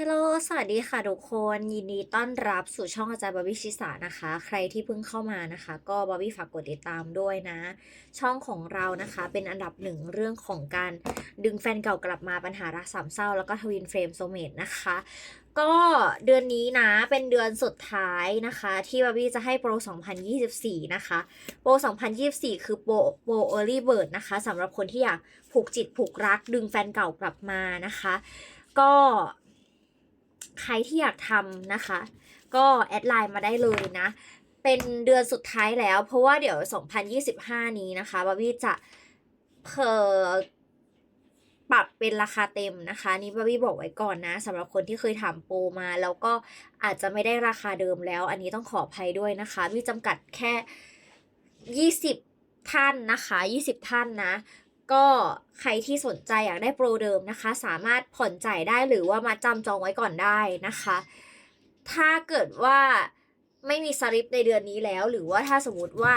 ฮลโลสวัสดีค่ะทุกคน ยินดีต้อนรับสู่ช่องอาจารย์บอบบี้ชิสานะคะ ใครที่เพิ่งเข้ามานะคะ ก็บอบบี้ฝากกดติดตามด้วยนะ ช่องของเรานะคะ เป็นอันดับหนึ่งเรื่องของการดึงแฟนเก่ากลับมาปัญหารักสามเศร้า แล้วก็ทวินเฟรมโซเมตนะคะ ก็เดือนนี้นะ เป็นเดือนสุดท้ายนะคะ ที่บาร์บี้จะให้โปร 2024 นะคะ โปร 2024 คือโปรโปร early bird นะคะสำหรับคนที่อยากผูกจิตผูกรักดึงแฟนเก่ากลับมานะคะ ก็ ใครที่อยากทำนะคะ ก็แอดไลน์มาได้เลยนะ เป็นเดือนสุดท้ายแล้ว เพราะว่าเดี๋ยว 2025 นี้นะคะบาบี้จะเพอปรับเป็นราคาเต็มนะคะนี่บาบี้บอกไว้ก่อนนะสำหรับคนที่เคยถามโปรมา แล้วก็อาจจะไม่ได้ราคาเดิมแล้ว อันนี้ต้องขออภัยด้วยนะคะ มีจำกัดแค่ 20 ท่านนะคะ 20 ท่านนะ ก็ใครที่สนใจอยากได้โปรเดิมนะคะ สามารถผ่อนจ่ายได้หรือว่ามาจำจองไว้ก่อนได้นะคะ ถ้าเกิดว่าไม่มีสลิปในเดือนนี้แล้ว หรือว่าถ้าสมมติว่า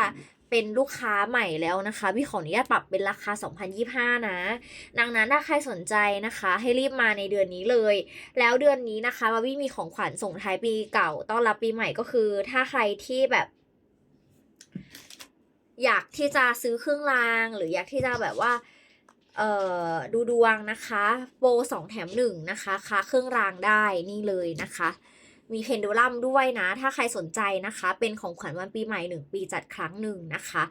เป็นลูกค้าใหม่แล้วนะคะพี่ขออนุญาตปรับเป็นราคา 2025 นะ ดังนั้นถ้าใครสนใจนะคะ ให้รีบมาในเดือนนี้เลย แล้วเดือนนี้นะคะบาร์บี้มีของขวัญส่งท้ายปีเก่าต้อนรับปีใหม่ก็คือ ถ้าใครที่แบบ อยากที่จะซื้อเครื่องราง หรืออยากที่จะแบบว่าเอ่อดูดวงนะคะโปรสองแถมหนึ่งนะคะค่าเครื่องรางได้นี่เลยนะคะ มีเพนดูลัมด้วยนะ ถ้าใครสนใจนะคะ เป็นของขวัญวันปีใหม่หนึ่งปีจัดครั้งหนึ่งนะคะ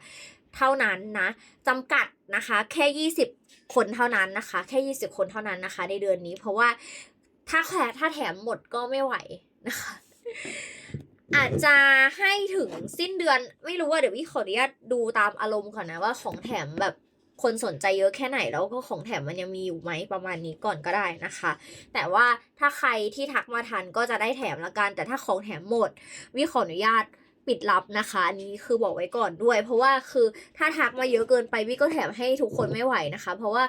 เท่านั้นนะจำกัดนะคะแค่ 20 คนเท่านั้นนะคะ แค่ 20 คนเท่านั้นนะคะ ในเดือนนี้เพราะว่าถ้าแคถ้าแถมหมดก็ไม่ไหวนะคะ อาจจะให้ถึงสิ้นเดือนไม่รู้ว่าเดี๋ยวพี่ขออนุญาตดูตามอารมณ์ก่อนนะว่าของแถมแบบคนสนใจเยอะแค่ไหนแล้วก็ของแถมมันยังมีอยู่ไหมประมาณนี้ก่อนก็ได้นะคะ แต่ว่าถ้าใครที่ทักมาทันก็จะได้แถมละกัน แต่ถ้าของแถมหมดวิขออนุญาตปิดรับนะคะอันนี้คือบอกไว้ก่อนด้วย เพราะว่าคือถ้าทักมาเยอะเกินไปวิก็แถมให้ทุกคนไม่ไหวนะคะ เพราะว่า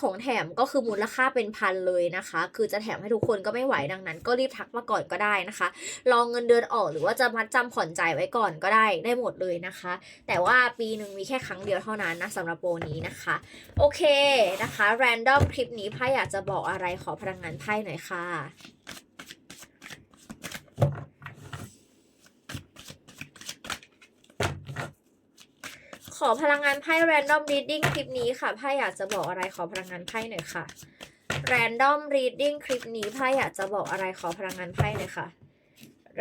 ของแถมก็คือมูลค่าเป็นพันเลยนะคะ คือจะแถมให้ทุกคนก็ไม่ไหวดังนั้น ก็รีบทักมาก่อนก็ได้นะคะ ลองเงินเดือนออกหรือว่าจะมัดจำผ่อนจ่ายไว้ก่อนก็ได้ได้หมดเลยนะคะ แต่ว่าปีหนึ่งมีแค่ครั้งเดียวเท่านั้นนะสำหรับโปรนี้นะคะ โอเคนะคะแรนดอมคลิปนี้ไพ่อยากจะบอกอะไรขอพลังงานไพ่หน่อยค่ะ ขอพลังงานไพ่ Random Reading คลิปนี้ค่ะไพ่อยากจะบอกอะไรขอพลังงานไพ่หน่อยค่ะ Random Reading คลิปนี้ไพ่อยากจะบอกอะไรขอพลังงานไพ่หน่อยค่ะ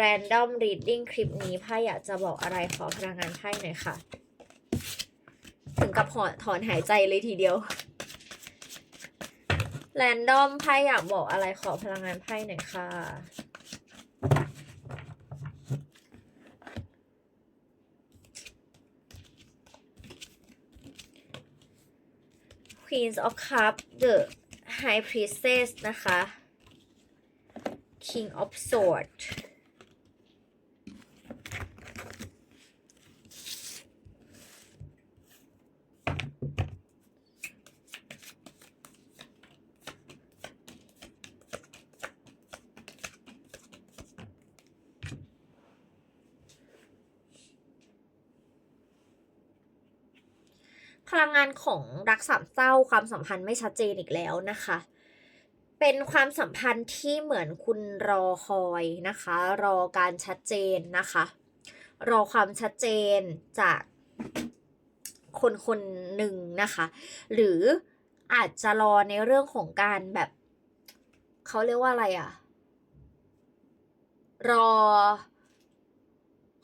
Random Reading คลิปนี้ไพ่อยากจะบอกอะไรขอพลังงานไพ่หน่อยค่ะ ถึงกับถอนถอนหายใจเลยทีเดียว Random ไพ่อยากบอกอะไรขอพลังงานไพ่หน่อยค่ะ Queens of Cup The High Priestess นะคะ King of Sword ลังงานของรักสามเศร้าความสัมพันธ์ไม่ชัดเจนอีกแล้วนะคะ เป็นความสัมพันธ์ที่เหมือนคุณรอคอยนะคะ รอการชัดเจนนะคะ รอความชัดเจนจากคนคนหนึ่งนะคะ หรืออาจจะรอในเรื่องของการแบบเขาเรียกว่าอะไรอะรอ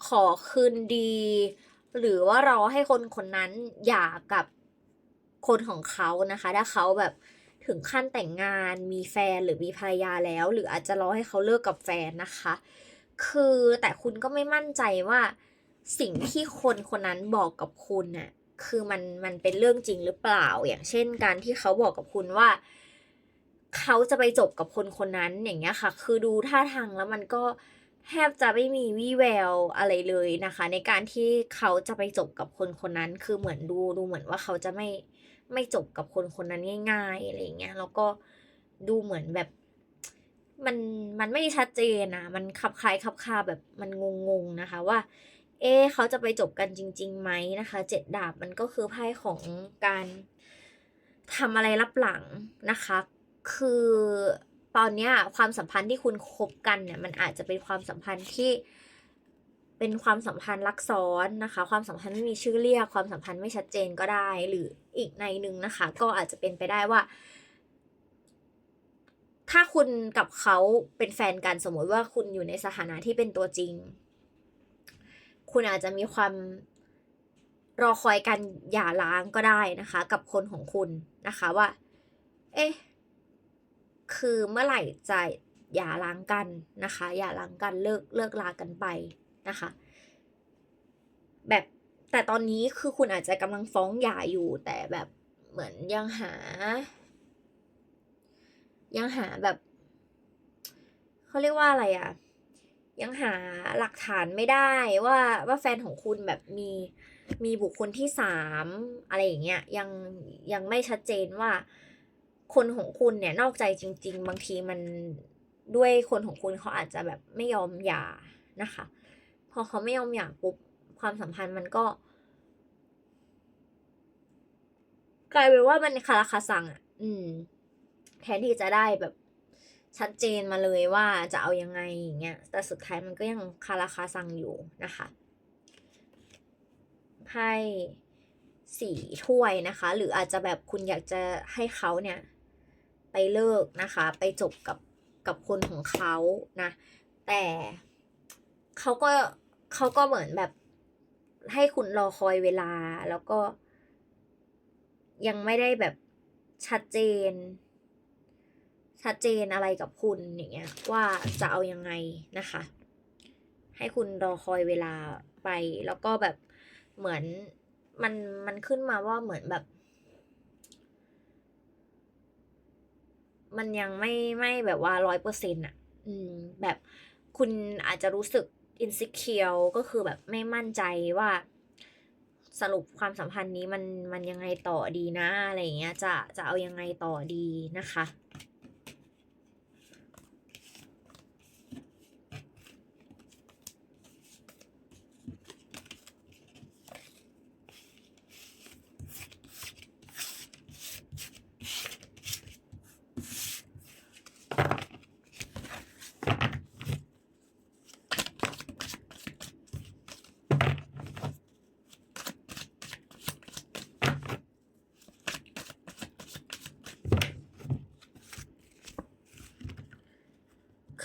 ขอคืนดี หรือว่ารอให้คนคนนั้นหย่ากับคนของเขานะคะ ถ้าเขาแบบถึงขั้นแต่งงานมีแฟนหรือมีภรรยาแล้ว หรืออาจจะรอให้เขาเลิกกับแฟนนะคะ คือแต่คุณก็ไม่มั่นใจว่าสิ่งที่คนคนนั้นบอกกับคุณน่ะคือมันมันเป็นเรื่องจริงหรือเปล่า อย่างเช่น การที่เขาบอกกับคุณว่า เขาจะไปจบกับคนคนนั้นอย่างเงี้ยค่ะ คือดูท่าทางแล้วมันก็ แทบจะไม่มีวี่แววอะไรเลยนะคะ ในการที่เขาจะไปจบกับคนคนนั้น คือเหมือนดูดูเหมือนว่าเขาจะไม่ไม่จบกับคนคนนั้นง่ายๆอะไรเงี้ย แล้วก็ดูเหมือนแบบมันมันไม่ชัดเจนนะมันคับคล้ายคับคาแบบมันงงๆนะคะว่า เอ๊เขาจะไปจบกันจริงๆไหมนะคะเจ็ดดาบมันก็คือไพ่ของการทำอะไรรับหลังนะคะ คือ ตอนเนี้ยความสัมพันธ์ที่คุณคบกันเนี่ยมันอาจจะเป็นความสัมพันธ์ที่เป็นความสัมพันธ์ลักซ้อนนะคะ ความสัมพันธ์ไม่มีชื่อเรียก ความสัมพันธ์ไม่ชัดเจนก็ได้ หรืออีกในหนึ่งนะคะ ก็อาจจะเป็นไปได้ว่า ถ้าคุณกับเขาเป็นแฟนกันสมมติว่าคุณอยู่ในสถานะที่เป็นตัวจริง คุณอาจจะมีความรอคอยกันหย่าร้างก็ได้นะคะ กับคนของคุณนะคะว่า เอ๊ะ คือเมื่อไหร่จะหย่าร้างกันนะคะหย่าร้างกันเลิกเลิกลากันไปนะคะ แบบแต่ตอนนี้คือคุณอาจจะกำลังฟ้องหย่าอยู่ แต่แบบเหมือนยังหา ยังหาแบบเขาเรียกว่าอะไรอะยังหาหลักฐานไม่ได้ว่าว่าแฟนของคุณแบบมีมีบุคคลที่สามอะไรอย่างเงี้ยยังยังไม่ชัดเจนว่า คนของคุณเนี่ยนอกใจจริง ๆ บางทีมันด้วยคนของคุณเขาอาจจะแบบไม่ยอมหย่านะคะ พอเขาไม่ยอมหย่าปุ๊บความสัมพันธ์มันก็ กลายเป็นว่ามันคาราคาซังอะ อืม แทนที่จะได้แบบชัดเจนมาเลยว่าจะเอายังไงอย่างเงี้ย แต่สุดท้ายมันก็ยังคาราคาซังอยู่นะคะไพ่สี่ถ้วยนะคะ หรืออาจจะแบบคุณอยากจะให้เขาเนี่ย ไปเลิกนะคะ ไปจบกับกับคนของเขานะ แต่เขาก็เขาก็เหมือนแบบให้คุณรอคอยเวลาแล้วก็ ยังไม่ได้แบบชัดเจน ชัดเจนอะไรกับคุณอย่างเงี้ยว่าจะเอายังไงนะคะ ให้คุณรอคอยเวลาไป แล้วก็แบบเหมือนมันมันขึ้นมาว่าเหมือนแบบ มันยังไม่ไม่แบบว่าร้อยเปอร์เซ็นต์อะอืมแบบคุณอาจจะรู้สึกอินสิเคียวก็คือแบบไม่มั่นใจว่าสรุปความสัมพันธ์นี้มันมันยังไงต่อดีนะอะไรเงี้ยจะจะเอายังไงต่อดีนะคะ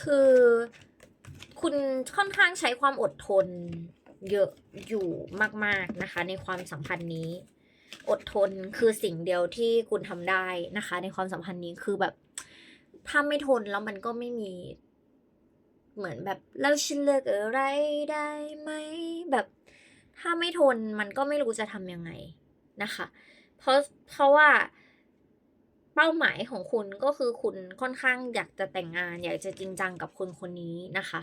คือ คุณค่อนข้างใช้ความอดทน เยอะอยู่มาก ๆนะคะ ในความสัมพันธ์นี้ อดทนคือสิ่งเดียวที่คุณทำได้นะคะ ในความสัมพันธ์นี้คือแบบ ถ้าไม่ทนแล้วมันก็ไม่มี เหมือนแบบแล้วฉันเลือกอะไรได้ไหมแบบถ้าไม่ทนมันก็ไม่รู้จะทำยังไงนะคะ เพราะเพราะว่า เป้าหมายของคุณก็คือคุณค่อนข้างอยากจะแต่งงาน อยากจะจริงจังกับคนคนนี้นะคะ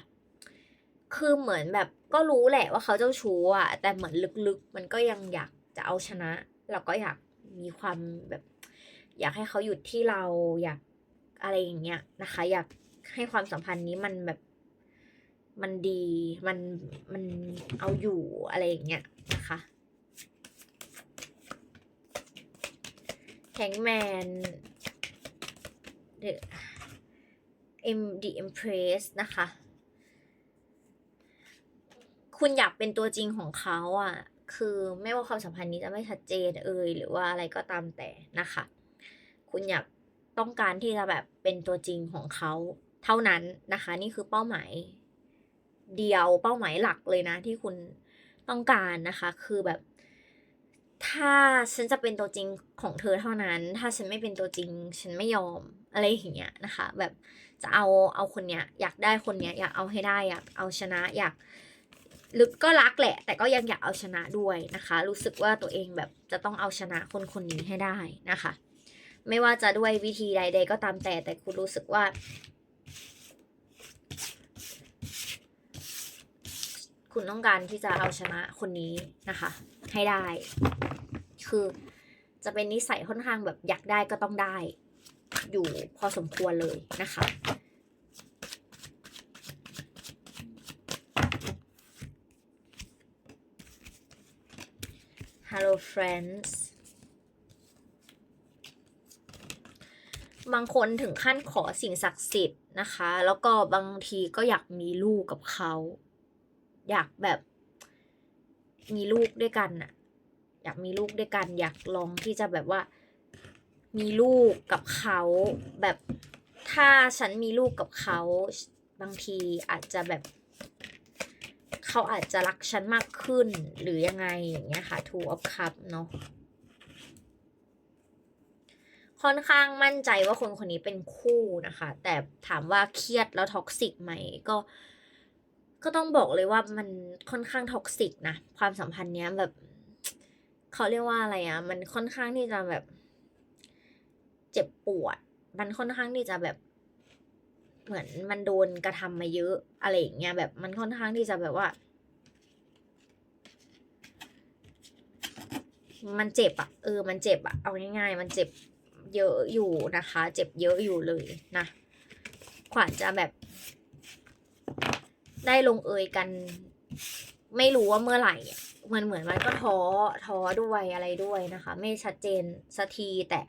คือเหมือนแบบก็รู้แหละว่าเขาเจ้าชู้อะแต่เหมือนลึกๆ มันก็ยังอยากจะเอาชนะ แล้วก็อยากมีความแบบ อยากให้เขาหยุดที่เราอยากอะไรอย่างเงี้ยนะคะ อยากให้ความสัมพันธ์นี้มันแบบมันดีมันมันเอาอยู่อะไรอย่างเงี้ยนะคะ แฮงแมน The M The Empress นะคะ คุณอยากเป็นตัวจริงของเขาอะ คือไม่ว่าความสัมพันธ์นี้จะไม่ชัดเจนเอ่ยหรือว่าอะไรก็ตามแต่นะคะ คุณอยากต้องการที่จะแบบเป็นตัวจริงของเขาเท่านั้นนะคะ นี่คือเป้าหมายเดียวเป้าหมายหลักเลยนะที่คุณต้องการนะคะ คือแบบ ถ้าฉันจะเป็นตัวจริงของเธอเท่านั้น ถ้าฉันไม่เป็นตัวจริง ฉันไม่ยอมอะไรอย่างเงี้ยนะคะ แบบจะเอาเอาคนเนี้ย อยากได้คนเนี้ย อยากเอาให้ได้ อยากเอาชนะ อยากลึกก็รักแหละ แต่ก็ยังอยากเอาชนะด้วยนะคะ รู้สึกว่าตัวเองแบบจะต้องเอาชนะคนคนนี้ให้ได้นะคะ ไม่ว่าจะด้วยวิธีใดๆก็ตามแต่แต่คุณรู้สึกว่า คุณต้องการที่จะเอาชนะคนนี้นะคะ ให้ได้ คือจะเป็นนิสัยค่อนข้างแบบอยากได้ก็ต้องได้ อยู่พอสมควรเลยนะคะ Hello friends บางคนถึงขั้นขอสิ่งศักดิ์สิทธิ์นะคะ แล้วก็บางทีก็อยากมีลูกกับเขา อยากแบบ มีลูกด้วยกันน่ะอยากมีลูกด้วยกัน อยากลองที่จะแบบว่า มีลูกกับเขาแบบถ้าฉันมีลูกกับเขาบางทีอาจจะแบบ เขาอาจจะรักฉันมากขึ้นหรือยังไงอย่างเงี้ยค่ะ two of cup เนาะค่อนข้างมั่นใจว่าคนคนนี้เป็นคู่นะคะ แต่ถามว่าเครียดแล้วท็อกซิกไหมก็ ก็ต้องบอกเลยว่ามันค่อนข้างท็อกซิกนะ ความสัมพันธ์เนี้ยแบบเขาเรียกว่าอะไรอะมันค่อนข้างที่จะแบบ เจ็บปวด มันค่อนข้างที่จะแบบ เหมือนมันโดนกระทำมาเยอะอะไรอย่างเงี้ยแบบมันค่อนข้างที่จะแบบว่า มันเจ็บอะเออ มันเจ็บอะเอาง่าย ๆ มันเจ็บเยอะอยู่นะคะ เจ็บเยอะอยู่เลยนะ ขวัญจะแบบ ได้ลงเอยกัน ไม่รู้ว่าเมื่อไหร่มันเหมือนมันก็ท้อท้อด้วยอะไรด้วยนะคะ ไม่ชัดเจนสักทีแต่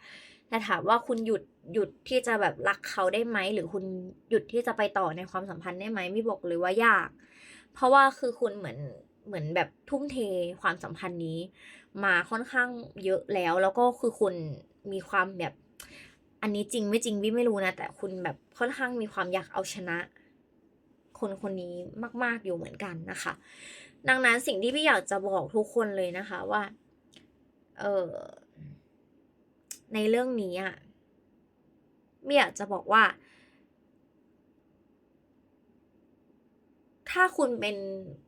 แต่ถามว่าคุณหยุดหยุดที่จะแบบรักเขาได้ไหมหรือคุณหยุดที่จะไปต่อในความสัมพันธ์ได้ไหมไม่บอกเลยว่ายาก เพราะว่าคือคุณเหมือนเหมือนแบบทุ่มเทความสัมพันธ์นี้ มาค่อนข้างเยอะแล้ว แล้วก็คือคุณมีความแบบ อันนี้จริงไม่จริงวิไม่รู้นะ แต่คุณแบบค่อนข้างมีความอยากเอาชนะ คนคนนี้มาก ๆอยู่เหมือนกันนะคะ ดังนั้นสิ่งที่พี่อยากจะบอกทุกคนเลยนะคะว่า เออในเรื่องนี้อะไม่อยากจะบอกว่า ถ้าคุณเป็น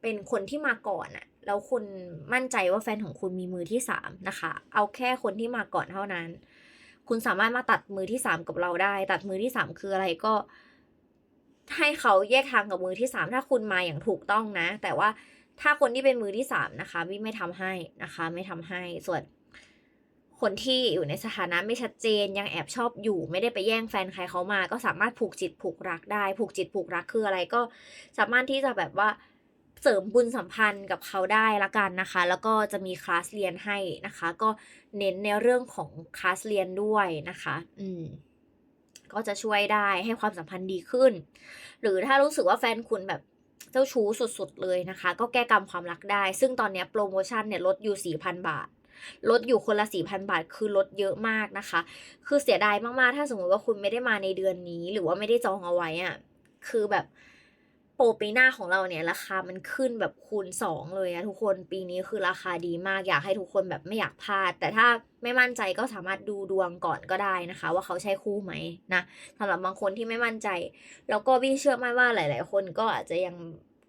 เป็นคนที่มาก่อนอะแล้วคุณมั่นใจว่าแฟนของคุณมีมือที่สามนะคะ เอาแค่คนที่มาก่อนเท่านั้น คุณสามารถมาตัดมือที่สามกับเราได้ ตัดมือที่สามคืออะไรก็ ให้เขาแยกทางกับมือที่สามถ้าคุณมาอย่างถูกต้องนะ แต่ว่าถ้าคนที่เป็นมือที่สามนะคะวิไม่ทำให้นะคะ ไม่ทำให้ส่วนคนที่อยู่ในสถานะไม่ชัดเจนยังแอบชอบอยู่ ไม่ได้ไปแย่งแฟนใครเขามา ก็สามารถผูกจิตผูกรักได้ ผูกจิตผูกรักคืออะไรก็สามารถที่จะแบบว่าเสริมบุญสัมพันธ์กับเขาได้ละกันนะคะ แล้วก็จะมีคลาสเรียนให้นะคะ ก็เน้นในเรื่องของคลาสเรียนด้วยนะคะ อืม ก็จะช่วยได้ให้ความสัมพันธ์ดีขึ้น หรือถ้ารู้สึกว่าแฟนคุณแบบเจ้าชู้สุดๆเลยนะคะ ก็แก้กรรมความรักได้ ซึ่งตอนนี้โปรโมชั่นเนี่ยลดอยู่ 4,000 บาท ลดอยู่คนละ 4,000 บาท คือลดเยอะมากนะคะ คือเสียดายมากๆ ถ้าสมมติว่าคุณไม่ได้มาในเดือนนี้ หรือว่าไม่ได้จองเอาไว้อะคือแบบ โปรปีหน้าของเราเนี่ยราคามันขึ้นแบบคูณ 2 เลยอะทุกคนปีนี้คือราคาดีมากอยากให้ทุกคนแบบไม่อยากพลาด แต่ถ้าไม่มั่นใจก็สามารถดูดวงก่อนก็ได้นะคะ ว่าเขาใช่คู่ไหมนะสำหรับบางคนที่ไม่มั่นใจ แล้วก็พี่เชื่อมั่นว่าหลาย ๆ คนก็อาจจะยัง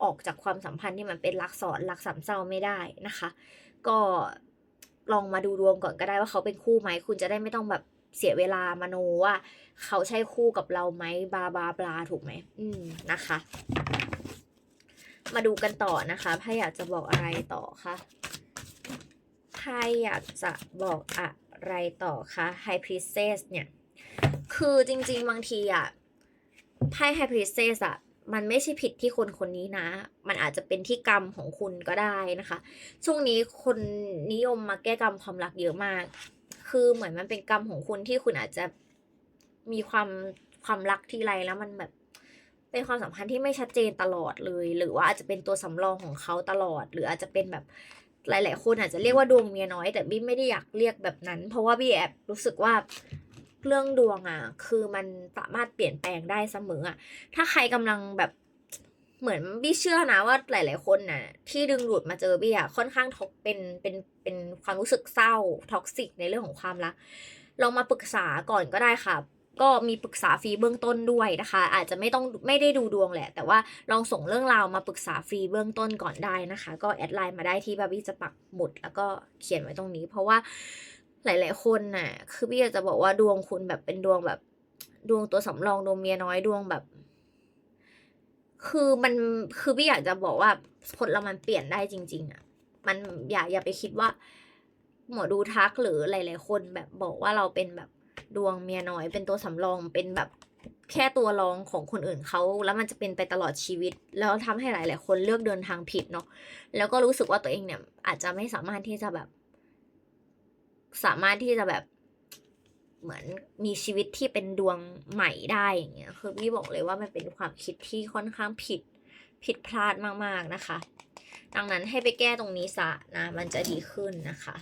ออกจากความสัมพันธ์ที่มันเป็นรักซ้อนรักสามเศร้าไม่ได้นะคะ ก็ลองมาดูดวงก่อนก็ได้ว่าเขาเป็นคู่ไหมคุณจะได้ไม่ต้องแบบเสียเวลามโนว่า เขาใช่คู่กับเราไหมบาบาบลาถูกไหมอืมนะคะ มาดูกันต่อนะคะไพ่อยากจะบอกอะไรต่อคะไพ่อยากจะบอกอะไรต่อคะไฮพรีเซสเนี่ย คือจริง ๆ บางทีอะไพ่ไฮพรีเซสอะมันไม่ใช่ผิดที่คนคนนี้นะ มันอาจจะเป็นที่กรรมของคุณก็ได้นะคะ ช่วงนี้คนนิยมมาแก้กรรมความรักเยอะมาก คือเหมือนมันเป็นกรรมของคุณที่คุณอาจจะมีความความรักทีไรแล้วมันแบบ เป็นความสัมพันธ์ที่ไม่ชัดเจนตลอดเลย หรือว่าอาจจะเป็นตัวสำรองของเขาตลอด หรืออาจจะเป็นแบบหลาย ๆ คนอาจจะเรียกว่าดวงเมียน้อย แต่บี้ไม่ได้อยากเรียกแบบนั้น เพราะว่าบี้แอบรู้สึกว่าเรื่องดวงอะ คือมันสามารถเปลี่ยนแปลงได้เสมออะถ้าใครกำลังแบบเหมือนบี้เชื่อนะว่าหลาย ๆ คนน่ะ ที่ดึงดูดมาเจอบี้อะค่อนข้างทกเป็นเป็นเป็นความรู้สึกเศร้าท็อกซิกในเรื่องของความรักลองมาปรึกษาก่อนก็ได้ค่ะ ก็มีปรึกษาฟรีเบื้องต้นด้วยนะคะ อาจจะไม่ต้องไม่ได้ดูดวงแหละ แต่ว่าลองส่งเรื่องราวมาปรึกษาฟรีเบื้องต้นก่อนได้นะคะ ก็แอดไลน์มาได้ที่บาร์บี้จะปักหมุดแล้วก็เขียนไว้ตรงนี้ เพราะว่าหลาย ๆ คนน่ะ คือพี่อยากจะบอกว่าดวงคุณแบบเป็นดวงแบบ ดวงตัวสำรองดวงเมียน้อยดวงแบบ คือมันคือพี่อยากจะบอกว่าคนเรามันเปลี่ยนได้จริง ๆ อะ มันอย่าอย่าไปคิดว่า หมอดูทักหรือหลาย ๆ คนแบบบอกว่าเราเป็นแบบ ดวงเมียน้อยเป็นตัวสำรองเป็นแบบแค่ตัวรองของคนอื่นเขาแล้วมันจะเป็นไปตลอดชีวิต แล้วทำให้หลาย ๆ คนเลือกเดินทางผิดเนาะแล้วก็รู้สึกว่าตัวเองเนี่ย อาจจะไม่สามารถที่จะแบบ สามารถที่จะแบบเหมือนมีชีวิตที่เป็นดวงใหม่ได้อย่างเงี้ยคือพี่บอกเลยว่ามันเป็นความคิดที่ค่อนข้างผิดผิดพลาดมาก ๆ นะคะ ดังนั้นให้ไปแก้ตรงนี้ซะนะ มันจะดีขึ้นนะคะ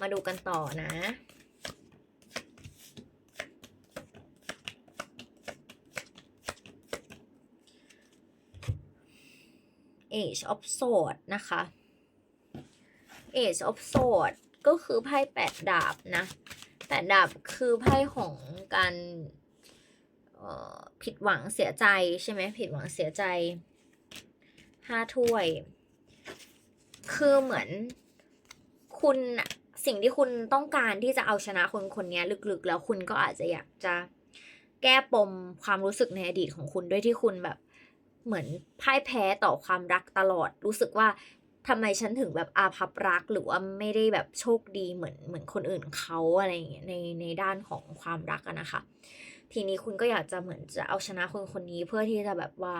มาดูกันต่อนะ Age of s w o r d นะคะ Age of Sword ก็คือไพ่แปดดาบนะแปดดาบคือไพ่ของการผิดหวังเสียใจใช่ไหมผิดหวังเสียใจห้าถ้วย คือเหมือนคุณน่ะ สิ่งที่คุณต้องการที่จะเอาชนะคนคนนี้ลึกๆ แล้วคุณก็อาจจะอยากจะแก้ปมความรู้สึกในอดีตของคุณด้วยที่คุณแบบเหมือนพ่ายแพ้ต่อความรักตลอด รู้สึกว่าทำไมฉันถึงแบบอาภัพรักหรือว่าไม่ได้แบบโชคดีเหมือนเหมือนคนอื่นเขาอะไรอย่างเงี้ยในในด้านของความรักอะนะคะ ทีนี้คุณก็อยากจะเหมือนจะเอาชนะคนคนนี้เพื่อที่จะแบบว่า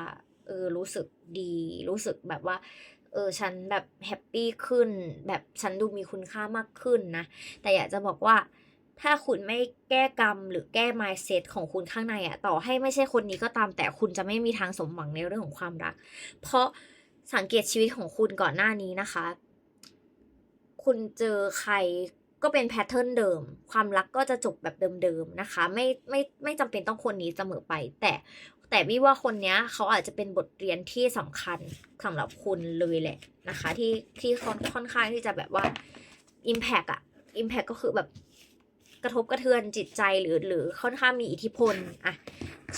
เออรู้สึกดี รู้สึกแบบว่า เออฉันแบบแฮปปี้ขึ้น แบบฉันดูมีคุณค่ามากขึ้นนะ แต่อยากจะบอกว่าถ้าคุณไม่แก้กรรมหรือแก้ mindset ของคุณข้างในอะต่อให้ไม่ใช่คนนี้ก็ตามแต่คุณจะไม่มีทางสมหวังในเรื่องของความรัก เพราะสังเกตชีวิตของคุณก่อนหน้านี้นะคะ คุณเจอใครก็เป็นแพทเทิร์นเดิม ความรักก็จะจบแบบเดิมๆนะคะ ไม่ไม่ไม่จำเป็นต้องคนนี้เสมอไป แต่ แต่วิว่าคนเนี้ยเขาอาจจะเป็นบทเรียนที่สำคัญสำหรับคุณเลยแหละนะคะ ที่ที่ค่อนค่อนข้างที่จะแบบว่า Impact อะ Impact ก็คือแบบกระทบกระเทือนจิตใจหรือหรือค่อนข้างมีอิทธิพลอะ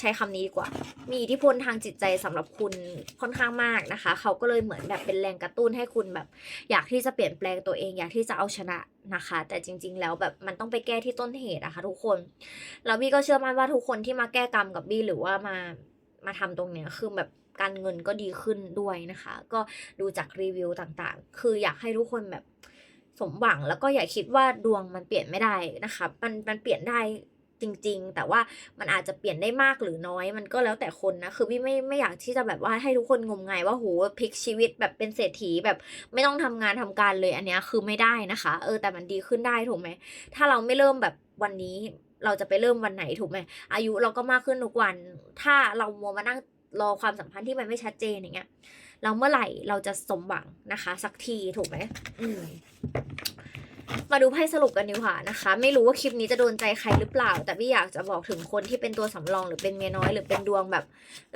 ใช้คำนี้ดีกว่า มีอิทธิพลทางจิตใจสำหรับคุณค่อนข้างมากนะคะ เขาก็เลยเหมือนแบบเป็นแรงกระตุ้นให้คุณแบบ อยากที่จะเปลี่ยนแปลงตัวเอง อยากที่จะเอาชนะนะคะ แต่จริง ๆ แล้วแบบมันต้องไปแก้ที่ต้นเหตุนะคะทุกคน แล้วบี้ก็เชื่อมั่นว่าทุกคนที่มาแก้กรรมกับบี้หรือว่ามามาทำตรงเนี้ยคือแบบการเงินก็ดีขึ้นด้วยนะคะ ก็ดูจากรีวิวต่างๆ คืออยากให้ทุกคนแบบสมหวังแล้วก็อย่าคิดว่าดวงมันเปลี่ยนไม่ได้นะคะ มันมันเปลี่ยนได้ จริง ๆ แต่ว่ามันอาจจะเปลี่ยนได้มากหรือน้อย มันก็แล้วแต่คนนะ คือพี่ไม่ไม่อยากที่จะแบบว่าให้ทุกคนงมงายว่าโหพลิกชีวิตแบบเป็นเศรษฐีแบบไม่ต้องทำงานทำการเลยอันเนี้ยคือไม่ได้นะคะ เออแต่มันดีขึ้นได้ถูกไหมถ้าเราไม่เริ่มแบบวันนี้เราจะไปเริ่มวันไหนถูกไหมอายุเราก็มากขึ้นทุกวัน ถ้าเรามัวมานั่งรอความสัมพันธ์ที่มันไม่ชัดเจนอย่างเงี้ยเราเมื่อไหร่เราจะสมหวังนะคะ สักทีถูกไหมอืม มาดูไพ่สรุปกันดีกว่านะคะ ไม่รู้ว่าคลิปนี้จะโดนใจใครหรือเปล่า แต่พี่อยากจะบอกถึงคนที่เป็นตัวสำรองหรือเป็นเมียน้อย หรือเป็นดวงแบบ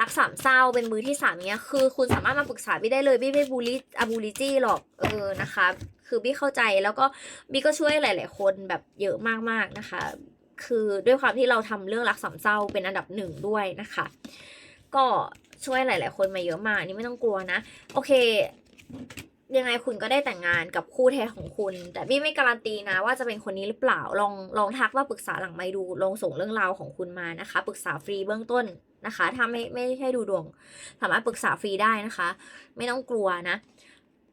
รักสามเศร้าเป็นมือที่สามเนี้ยคือ คุณสามารถมาปรึกษาพี่ได้เลยพี่ไม่บูลลี่อาบูลิจี้หรอกเออนะคะ คือพี่เข้าใจแล้วก็พี่ก็ช่วยหลาย ๆ คนแบบเยอะมากๆนะคะ คือด้วยความที่เราทำเรื่องรักสามเศร้าเป็นอันดับหนึ่งด้วยนะคะ ก็ช่วยหลาย ๆ คนมาเยอะมากนี่ไม่ต้องกลัวนะ โอเค ยังไงคุณก็ได้แต่งงานกับคู่แท้ของคุณ แต่พี่ไม่การันตีนะ ว่าจะเป็นคนนี้หรือเปล่าลองลองทักว่าปรึกษาหลังไม่ดูลองส่งเรื่องราวของคุณมานะคะ ปรึกษาฟรีเบื้องต้นนะคะ ถ้าไม่ไม่ให้ดูดวง สามารถปรึกษาฟรีได้นะคะ ไม่ต้องกลัวนะ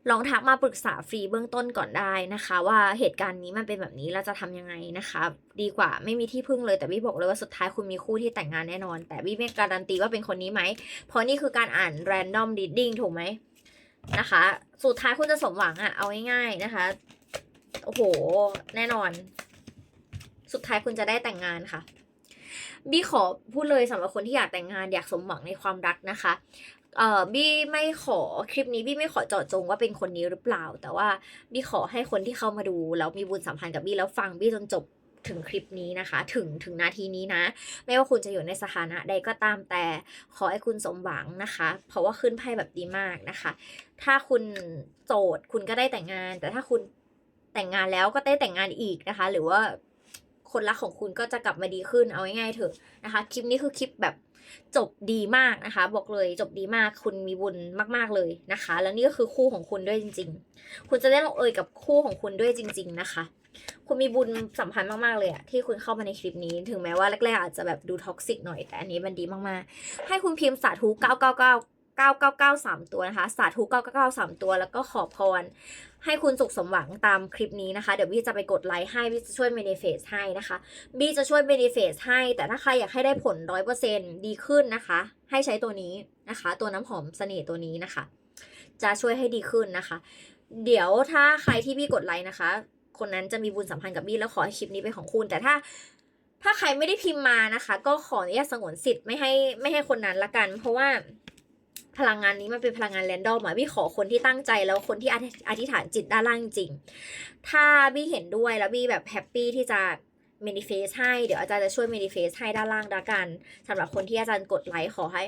ลองทักมาปรึกษาฟรีเบื้องต้นก่อนได้นะคะ ว่าเหตุการณ์นี้มันเป็นแบบนี้เราจะทำยังไงนะคะ ดีกว่าไม่มีที่พึ่งเลยแต่พี่บอกเลยว่าสุดท้ายคุณมีคู่ที่แต่งงานแน่นอน แต่พี่ไม่การันตีว่าเป็นคนนี้ไหมเพราะนี่คือการอ่าน random reading ถูกไหม นะคะ สุดท้ายคุณจะสมหวังอะเอาง่ายๆนะคะ โอ้โห แน่นอน สุดท้ายคุณจะได้แต่งงานค่ะบี้ขอพูดเลยสำหรับคนที่อยากแต่งงานอยากสมหวังในความรักนะคะ เอ่อบี้ไม่ขอคลิปนี้บี้ไม่ขอเจาะจงว่าเป็นคนนี้หรือเปล่า แต่ว่าบี้ขอให้คนที่เข้ามาดูแล้วมีบุญสัมพันธ์กับบี้แล้วฟังบี้จนจบ ถึงคลิปนี้นะคะ ถึงถึงนาทีนี้นะ ไม่ว่าคุณจะอยู่ในสถานะใดก็ตามแต่ขอให้คุณสมหวังนะคะ เพราะว่าขึ้นไพ่แบบดีมากนะคะ ถ้าคุณโสดคุณก็ได้แต่งงาน แต่ถ้าคุณแต่งงานแล้วก็ได้แต่งงานอีกนะคะ หรือว่าคนรักของคุณก็จะกลับมาดีขึ้นเอาง่ายๆเถอะนะคะ คลิปนี้คือคลิปแบบจบดีมากนะคะ บอกเลยจบดีมากคุณมีบุญมาก ๆเลยนะคะ แล้วนี่ก็คือคู่ของคุณด้วยจริง ๆ คุณจะได้ลงเอยกับคู่ของคุณด้วยจริง ๆ นะคะ คุณมีบุญสัมพันธ์มากๆเลยอะที่คุณเข้ามาในคลิปนี้ถึงแม้ว่าแรกๆอาจจะแบบดูท็อกซิกหน่อยแต่อันนี้มันดีมากๆ ให้คุณพิมพ์สาธุ999 999 3 ตัวนะคะ สาธุ999 3 ตัว แล้วก็ขอพร ให้คุณสุขสมหวังตามคลิปนี้นะคะ เดี๋ยวบี้จะไปกดไลค์ให้บี้จะช่วยเมนิเฟสให้นะคะ บี้จะช่วยเมนิเฟสให้ แต่ถ้าใครอยากให้ได้ผลร้อยเปอร์เซ็นดีขึ้นนะคะ ให้ใช้ตัวนี้นะคะ ตัวน้ำหอมเสน่ห์ตัวนี้นะคะ จะช่วยให้ดีขึ้นนะคะ เดี๋ยวถ้าใครที่บี้กดไลค์นะคะ คนนั้นจะมีบุญสัมพันธ์กับบี้แล้วขอให้คลิปนี้เป็นของคุณ แต่ถ้า ถ้าใครไม่ได้พิมพ์มานะคะ ก็ขออนุญาตสงวนสิทธิ์ไม่ให้ไม่ให้คนนั้นละกัน เพราะว่าพลังงานนี้มันเป็นพลังงานแรนดอมอะบี้ขอคนที่ตั้งใจแล้วคนที่อธิษฐานจิตด้านล่างจริง ถ้าบี้เห็นด้วยแล้วบี้แบบแฮปปี้ที่จะ manifest ให้เดี๋ยวอาจารย์จะช่วย manifest ให้ด้านล่างละกันสำหรับคนที่อาจารย์กดไลค์ขอให้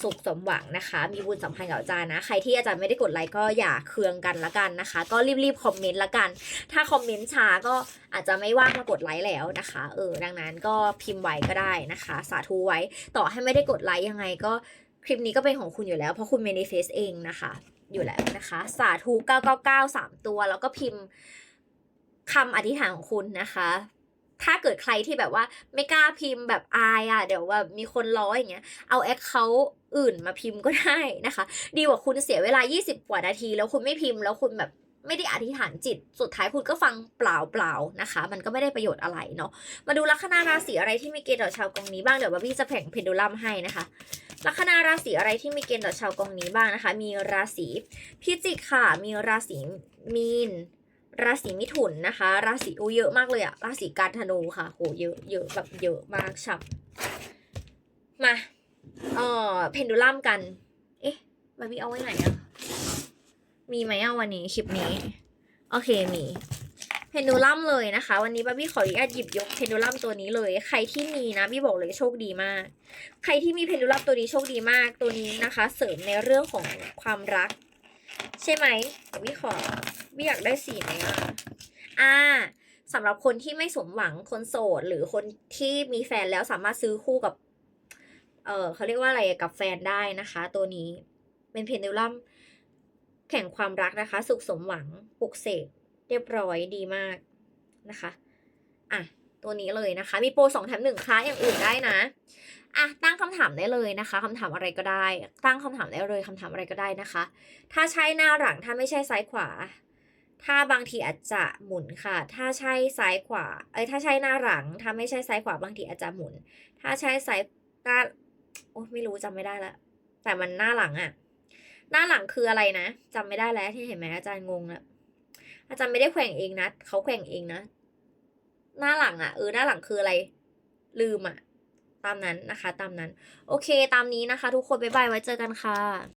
สุขสมหวังนะคะ มีบุญสัมพันธ์กับอาจารย์นะใครที่อาจารย์ไม่ได้กดไลค์ก็อย่าเคืองกันละกันนะคะ ก็รีบๆคอมเมนต์ละกัน ถ้าคอมเมนต์ช้าก็อาจจะไม่ว่างมากดไลค์แล้วนะคะเออดังนั้นก็พิมพ์ไว้ก็ได้นะคะ สาธุไว้ต่อให้ไม่ได้กดไลค์ยังไงก็คลิปนี้ก็เป็นของคุณอยู่แล้วเพราะคุณ manifest เองนะคะอยู่แล้วนะคะ สาธุ999 3 ตัว แล้วก็พิมพ์คำอธิษฐานของคุณนะคะ ถ้าเกิดใครที่แบบว่าไม่กล้าพิมพ์แบบอายอะเดี๋ยวแบบมีคนล้ออย่างเงี้ยเอาแอคเคาท์อื่นมาพิมพ์ก็ได้นะคะ ดีกว่าคุณเสียเวลา 20 กว่านาที แล้วคุณไม่พิมพ์แล้วคุณแบบไม่ได้อธิษฐานจิต สุดท้ายคุณก็ฟังเปล่าเปล่าๆนะคะ มันก็ไม่ได้ประโยชน์อะไรเนาะ มาดูลัคนาราศีอะไรที่มีเกณฑ์ต่อชาวกองนี้บ้าง เดี๋ยวบาบี้จะแผงเพนดูลัมให้นะคะ ลัคนาราศีอะไรที่มีเกณฑ์ต่อชาวกองนี้บ้างนะคะ มีราศีพิจิกค่ะ มีราศีมีน ราศีมิถุนนะคะ ราศีโอเยอะมากเลยอะราศีการธนูค่ะโหเยอะเยอะแบบเยอะมากฉับมาเออเพนดูลัมกัน เอ๊ะบาร์บี้เอาไว้ไหนอะมีไหมอะวันนี้คลิปนี้ โอเคมีเพนดูลัมเลยนะคะ วันนี้บาร์บี้ขออนุญาตหยิบยกเพนดูลัมตัวนี้เลย ใครที่มีนะบี้บอกเลยโชคดีมาก ใครที่มีเพนดูลัมตัวนี้โชคดีมากตัวนี้นะคะ เสริมในเรื่องของความรัก ใช่ไหมเดี๋ยววิขอ วิอยากได้สีไหนอะอ่าสำหรับคนที่ไม่สมหวังคนโสด หรือคนที่มีแฟนแล้วสามารถซื้อคู่กับ เออเขาเรียกว่าอะไรกับแฟนได้นะคะ ตัวนี้เป็นเพนดูลัมแข่งความรักนะคะ สุขสมหวังปลุกเสกเรียบร้อยดีมากนะคะอะตัวนี้เลยนะคะ มีโปรสองแถมหนึ่งค้าอย่างอื่นได้นะอะตั้งคำถามได้เลยนะคะคำถามอะไรก็ได้ ตั้งคำถามได้เลยคำถามอะไรก็ได้นะคะ ถ้าใช่หน้าหลังถ้าไม่ใช่ซ้ายขวา ถ้าบางทีอาจจะหมุนค่ะ ถ้าใช่ซ้ายขวา เอ้ย ถ้าใช่หน้าหลัง ถ้าไม่ใช่ซ้ายขวาบางทีอาจจะหมุน ถ้าใช่ซ้ายหน้า โอ้ไม่รู้จำไม่ได้ละ แต่มันหน้าหลังอะหน้าหลังคืออะไรนะจำไม่ได้แล้วที่เห็นไหมอาจารย์งงแล้วอาจารย์ไม่ได้แข่งเองนะเขาแข่งเองนะ หน้าหลังอะเออ หน้าหลังคืออะไร ลืมอะตามนั้นนะคะ ตามนั้น โอเค ตามนี้นะคะ ทุกคนบ๊ายบายไว้เจอกันค่ะ